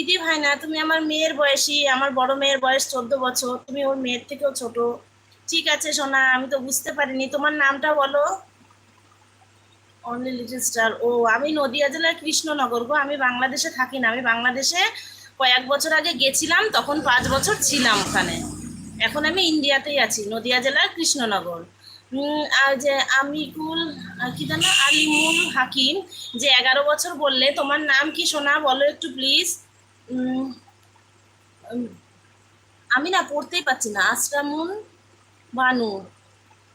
দিদি ভাই না, তুমি আমার মেয়ের বয়সী, আমার বড় মেয়ের বয়স চোদ্দ বছর, তুমি ওর মেয়ের থেকেও ছোট। ঠিক আছে, সোনা, আমি তো বুঝতে পারিনি। তোমার নামটা বলো। অনলি লিটল স্টার ও, আমি নদিয়া জেলার কৃষ্ণনগর গো, আমি বাংলাদেশে থাকি না। আমি বাংলাদেশে কয়েক বছর আগে গেছিলাম, তখন পাঁচ বছর ছিলাম ওখানে। এখন আমি ইন্ডিয়াতেই আছি, নদিয়া জেলার কৃষ্ণনগর। যে আমিকুল কি জানো আলিমুল হাকিম, যে এগারো বছর বললে, তোমার নাম কি সোনা, বলো একটু প্লিজ আমি না পড়তেই পারছি না। আশরামুন বানু।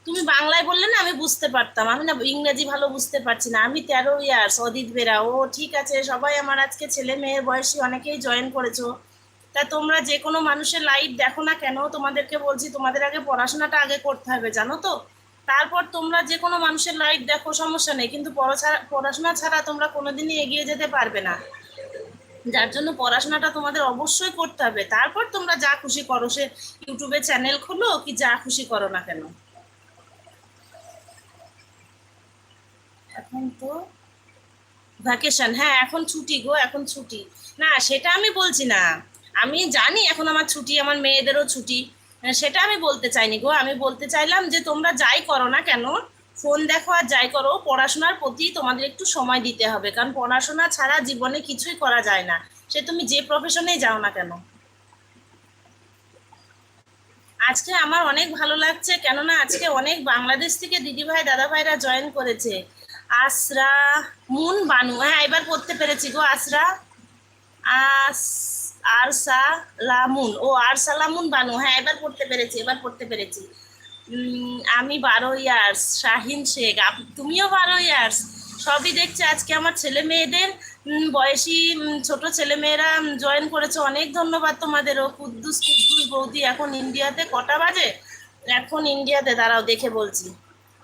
তুমি বাংলায় বললে না আমি বুঝতে পারতাম। আমি না ইংরেজি ভালো বুঝতে পারছি না। আমি তেরো ইয়ার্স অদিত বেরা। ও, ঠিক আছে, সবাই আমার আজকে ছেলে মেয়ের বয়সী, অনেকেই জয়েন করেছ। তা তোমরা যে কোনো মানুষের লাইভ দেখো না কেন? তোমাদেরকে বলছি, তোমাদের আগে পড়াশোনাটা আগে করতে হবে, জানো তো? তারপর তোমরা যে কোনো মানুষের লাইভ দেখো, সমস্যা নেই। কিন্তু পড়াশোনা ছাড়া তোমরা কোনোদিনই এগিয়ে যেতে পারবে না। যার জন্য পড়াশোনাটা তোমাদের অবশ্যই করতে হবে। তারপর তোমরা যা খুশি করো, সে ইউটিউবে চ্যানেল খোলো কি যা খুশি করো না কেন। এখন তো ভ্যাকেশন হ্যাঁ এখন ছুটি গো, এখন ছুটি। না, সেটা আমি বলছি না। আমি জানি এখন আমার ছুটি, আমার মেয়েদেরও ছুটি। সেটা আমি বলতে চাইনি গো। আমি বলতে চাইলাম যে তোমরা যাই করো না কেন ফোন দেখো আর যাই করো, পড়াশোনার প্রতি তোমাদের একটু সময় দিতে হবে, কারণ পড়াশোনা ছাড়া জীবনে কিছুই করা যায় না। সে তুমি যে প্রফেশনেই যাও না কেন? আজকে আমার অনেক ভালো লাগছে, কেননা আজকে অনেক বাংলাদেশ থেকে দিদিভাই, দাদাভাইরা জয়েন করেছে। আসরা মুন বানু হ্যাঁ এবার পড়তে পেরেছি গো আসরা আস, আরসা লামুন, ও আরসা লামুন বানু হ্যাঁ এবার পড়তে পেরেছি, এবার পড়তে পেরেছি। আমি বারো ইয়ার্স শাহিন শেখ। তুমিও বারো ইয়ার্স সবই দেখছে আজকে আমার ছেলে মেয়েদের। বয়সী ছোট ছেলে মেয়েরা জয়েন করেছে। অনেক ধন্যবাদ তোমাদেরও কুদ্দুস কুদ্দুস বৌদি এখন ইন্ডিয়াতে। কটা বাজে? এখন ইন্ডিয়াতে, দাঁড়াও, দেখে বলছি।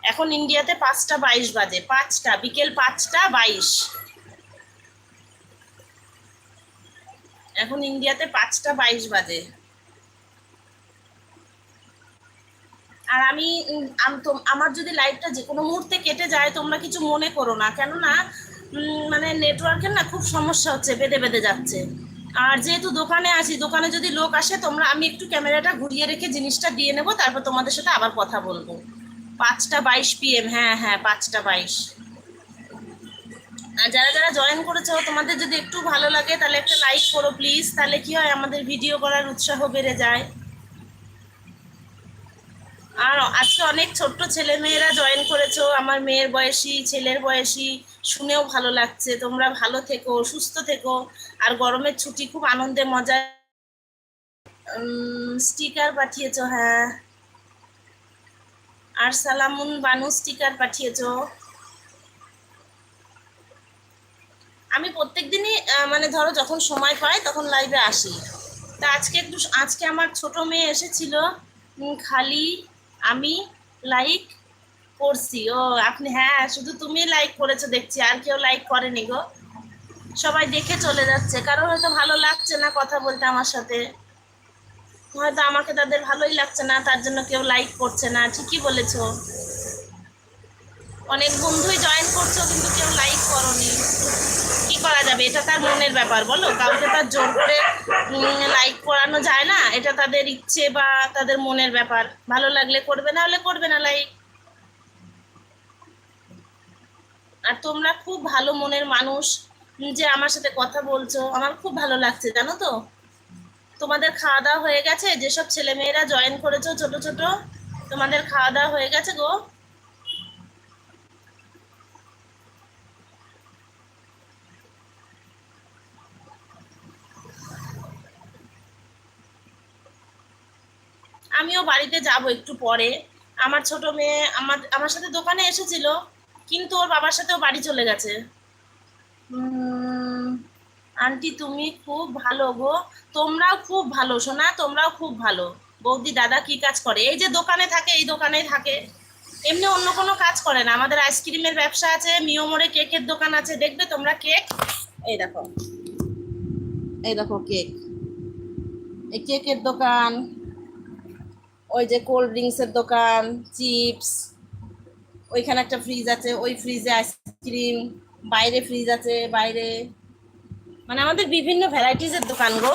এখন ইন্ডিয়াতে পাঁচটা বাইশ বাজে। পাঁচটা, বিকেল পাঁচটা বাইশ। এখন ইন্ডিয়াতে পাঁচটা বাইশ বাজে। আর আমি আমার যদি লাইভটা যে কোনো মুহূর্তে কেটে যায়, তোমরা কিছু মনে করো না। কেননা মানে নেটওয়ার্কের না খুব সমস্যা হচ্ছে, বেঁধে বেঁধে যাচ্ছে। আর যেহেতু দোকানে আসি দোকানে যদি লোক আসে, তোমরা, আমি একটু ক্যামেরাটা ঘুরিয়ে রেখে জিনিসটা দিয়ে নেব, তারপর তোমাদের সাথে আবার কথা বলব। পাঁচটা বাইশ পিএম হ্যাঁ হ্যাঁ পাঁচটা বাইশ। আর যারা যারা জয়েন করেছ, তোমাদের যদি একটু ভালো লাগে, তাহলে একটা লাইক করো প্লিজ তাহলে কি হয়, আমাদের ভিডিও করার উৎসাহ বেড়ে যায়। আর আজকে অনেক ছোট্ট ছেলে মেয়েরা জয়েন করেছ, আমার মেয়ের বয়সী, ছেলের বয়সী, শুনেও ভালো লাগছে, তোমরা ভালো থেকো, সুস্থ থেকো, আর গরমের ছুটি খুব আনন্দে মজায় স্টিকার পাঠিয়েছো হ্যাঁ। আর সালামুন বানু স্টিকার পাঠিয়েছো। আমি প্রত্যেক দিনই মানে ধরো যখন সময় পাই, তখন লাইভে আসি। তা আজকে একটু, আজকে আমার ছোট মেয়ে এসেছিল খালি আমি লাইক করছি। ও, আপনি হ্যাঁ শুধু তুমি লাইক করেছ দেখছি, আর কেউ লাইক করেনি গো। সবাই দেখে চলে যাচ্ছে। কারণ হয়তো ভালো লাগছে না কথা বলতে আমার সাথে। হয়তো আমাকে তাদের ভালোই লাগছে না, তার জন্য কেউ লাইক করছে না। ঠিকই বলেছ। অনেক বন্ধুই জয়েন করছ, কিন্তু কেউ লাইক করনি। কি করা যাবে? এটা তার মনের ব্যাপার, বলো? কাউকে তার জোর করে লাইক করানো যায় না? এটা তাদের ইচ্ছে বা তাদের মনের ব্যাপার। ভালো লাগলে করবে, না হলে করবে না লাইক আর তোমরা খুব ভালো মনের মানুষ, যে আমার সাথে কথা বলছো, আমার খুব ভালো লাগছে, জানো তো? তোমাদের খাওয়া দাওয়া হয়ে গেছে? যেসব ছেলে মেয়েরা জয়েন করেছ ছোট ছোট, তোমাদের খাওয়া দাওয়া হয়ে গেছে গো? আমিও বাড়িতে যাব একটু পরে। আমার ছোট মেয়ে আমার আমার সাথে দোকানে এসেছিল, কিন্তু ওর বাবার সাথেও বাড়ি চলে গেছে। আন্টি তুমি খুব ভালো গো। তোমরাও খুব ভালো শোনা তোমরাও খুব ভালো। বৌদি, দাদা কি কাজ করে? এই যে দোকানে থাকে, এই দোকানেই থাকে। এমনি অন্য কোনো কাজ করে না। আমাদের আইসক্রিমের ব্যবসা আছে মিওমোড়ে কেকের দোকান আছে। দেখবে তোমরা কেক? এই দেখো। এই দেখো কেক। এই কেকের দোকান। ওই যে কোল্ড ড্রিঙ্কসের দোকান চিপস ওইখানে একটা ফ্রিজ আছে, ওই ফ্রিজে আইসক্রিম বাইরে ফ্রিজ আছে, বাইরে। মানে আমাদের বিভিন্ন ভ্যারাইটিসের দোকান গো।